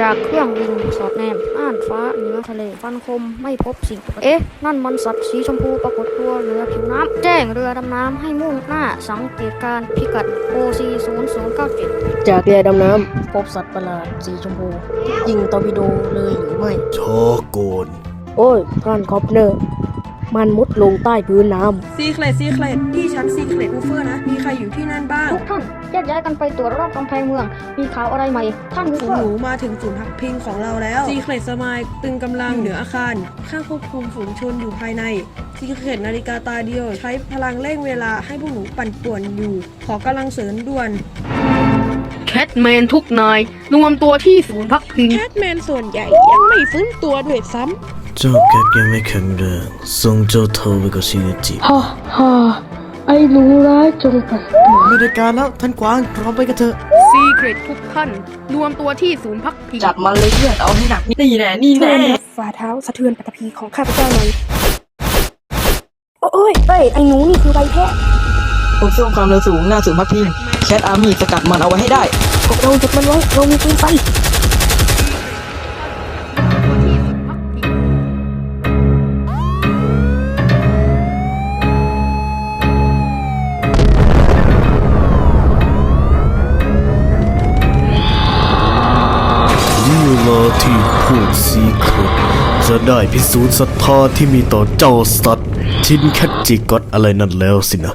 จากเครื่องบินสอดแนมอ่านฟ้าเหนือทะเลฟันคมไม่พบสิ่งปกติเอ๊ะ นั่นมันสัตว์สีชมพูปรากฏตัวเหนือผิวน้ำแจ้งเรือดำน้ำให้มุ่งหน้าสังเกตการณ์พิกัด OC 0 0 9 7จากเรือดำน้ำพบสัตว์ประหลาดสีชมพู ยิงตอร์ปิโดเลยหรือไม่ชอโกนโอ้ยท่านคอปเนอร์ มันมุดลงใต้พื้นน้ซีเคลตซีเคลตที่ชั้นซีเคลตอูเฟอร์นะ มีใครอยู่ที่นั่นบ้าง ทุกท่านแยกย้ายกันไปตรวจรอบกำแพงเมือง มีข่าวอะไรใหม่ท่านวูฝูเฟงอหนูร์มาถึงศูนย์พักพิงของเราแล้วซีเคลตสมายตึงกำลังเหนืออาคาร ข้างควบคุมฝูงชนอยู่ภายในซีเคลตนาฬิกาตาเดียว ใช้พลังเร่งเวลาให้พวกหนูปั่นป่วนอยู่ ขอกำลังเสริมด่วนแค ทแมนทุกนายรวมตัวที่ศูนย์พักพิง แคทแมนส่วนใหญ่ยังไม่ฟื้นตัวด้วยซ้ำเจ้าแกยังไม่แข็งแรงส่งเจ้าเท่าไปกับชินิจิำฮ่าฮ่าไอ้หนูร้ายจงปัสตัวไม่ได้การแล้วท่านกวางพร้อมไปกันเถอะ ซีเครตทุกท่านรวมตัวที่ศูนย์พักพิง จับมันเลยเพื่อนเอาให้หนักนี่แน่นี่แน่ ฝ่าเท้าสะเทือนปัตตภีของข้าพเจ้าหน่อยโอ้ยเอ้ยไอ้หนูนี่คือใบแพะ ผมส่งความเร็วสูงหน้าศูนย์พักพิงแคทอาร์มี่สกัดมันเอาไว้ให้ได้พวกเราหยุดมันไว้เรามีปืนไฟนี่เวลาที่พวกซีเครตจะได้พิสูจน์ศรัทธาที่มีต่อเจ้าสัตว์ ชินแคทจิกอตอะไรนั่นแล้วสินะ